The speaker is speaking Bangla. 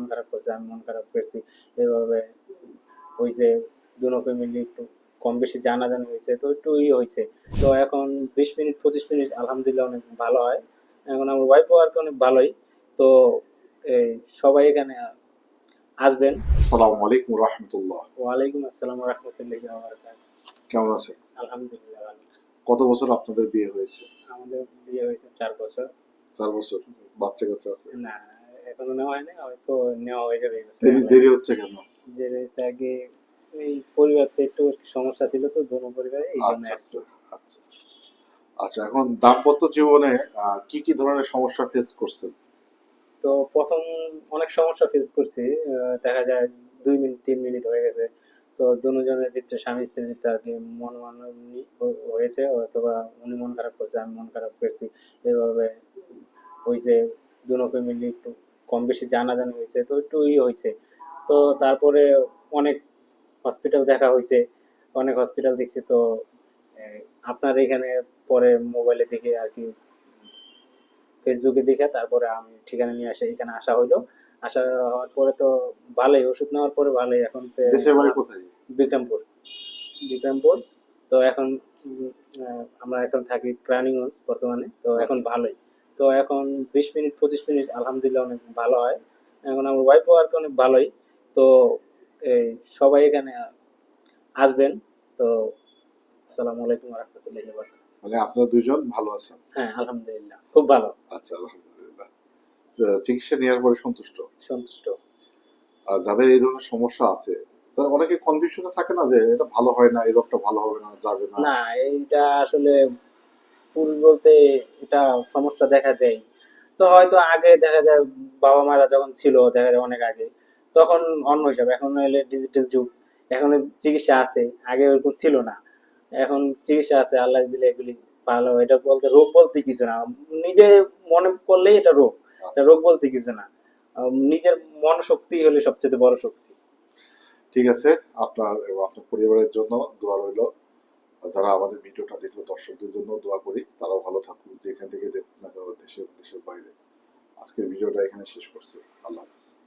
মন খারাপ করছে আমি মন খারাপ করছি। এভাবে হয়েছে দুজনকে মিলে একটু কম বেশি জানাজানি হয়েছে তো একটু ই হয়েছে তো এখন বিশ মিনিট পঁচিশ মিনিট আলহামদুলিল্লাহ অনেক ভালো হয়। এখন আমার ওয়াইফও আর কি অনেক ভালোই। তো এই সবাই এখানে আসবেন। আসসালামু আলাইকুম রহমতুল্লাহ। ওয়ালাইকুম আসসালাম রহমতুল্লাহ কেমন আছেন? আলহামদুলিল্লাহ। কত বছর আপনাদের বিয়ে হয়েছে? আমাদের বিয়ে হয়েছে চার বছর। চার বছর? বাচ্চা কাচ্চা আছে? না এখনও নেওয়া হয়নি হয়তো নেওয়া হয়ে যাবে দেরি দেরি হচ্ছে কেন? যে রয়েছে আগে এই পরিবারতে একটু সমস্যা ছিল তো দোনো পরিবারে এই জন্য আচ্ছা আচ্ছা আচ্ছা। আচ্ছা এখন দাম্পত্য জীবনে কি কি ধরনের সমস্যা ফেস করছেন? তো প্রথম অনেক সমস্যা ফেস করছি দেখা যায় দুই মিনিট তিন মিনিট হয়ে গেছে। তো দুজনের ভিতরে স্বামী স্ত্রীর ভিতরে আর কি মন হয়েছে অথবা উনি মন খারাপ করছে আমি মন খারাপ করছি। এভাবে হয়েছে দুজনকে মিলে একটু কম বেশি জানাজানি হয়েছে তো একটু ই হয়েছে। তো তারপরে অনেক হসপিটাল দেখা হয়েছে অনেক হসপিটাল দেখছি তো আপনার এখানে পরে মোবাইলে দেখে আর কি ফেসবুকে দেখে তারপরে আমি ঠিকানা নিয়ে আসে এখানে আসা হইল। আসা হওয়ার পরে তো ভালোই ওষুধ নেওয়ার পরে ভালোই। এখন তো দেশের বাড়ি কোথায়? বিক্রমপুর। বিক্রমপুর তো এখন আমরা এখন থাকি ক্রানিগঞ্জ বর্তমানে তো এখন আচ্ছা। ভালোই। তো এখন বিশ মিনিট পঁচিশ মিনিট আলহামদুলিল্লাহ অনেক ভালো হয়। এখন আমার ওয়াইফও আর কি অনেক ভালোই। তো এই সবাই এখানে আসবেন। তো আসসালামু আলাইকুম রহমতুল্লাহ মানে আপনারা দুজন ভালো আছেন? হ্যাঁ আলহামদুলিল্লাহ। খুব ভালো। আচ্ছা আলহামদুলিল্লাহ। চিকিৎসা নেওয়ার পরে সন্তুষ্ট? সন্তুষ্ট। আর যাদের এই ধরনের সমস্যা আছে তারা অনেকে কনফিউশনে থাকে না যে এটা ভালো হয় না এই রোগটা ভালো হবে না যাবে না। না এইটা আসলে পুরুষ বলতে এটা সমস্যা দেখা দেয়। তো হয়তো আগে দেখা যায় বাবা মারা যখন ছিল, দেখা যায় অনেক আগে, তখন অন্য হিসাবে। এখন হলে ডিজিটাল যুগ। এখন চিকিৎসা আছে, আগে ওরকম ছিল না। এখন চিকিৎসা আছে, আল্লাহ দিলে এগুলি ভালো। এটা বলতে রোগ বলতে কিছু না। নিজে মনে করলেই এটা রোগ। এটা রোগ বলতে কিছু না। নিজের মন শক্তি হলে সবচেয়ে বড় শক্তি। ঠিক আছে, আপনার এবং আপনার পরিবারের জন্য দোয়া রইল। যারা আমাদের ভিডিওটা দেখল দর্শকদের জন্য দোয়া করি, তারাও ভালো থাকুক, যেখান থেকে দেখুক না কেন দেশের দেশের বাইরে। আজকের ভিডিওটা এখানে শেষ করছি। আল্লাহ হাফিজ।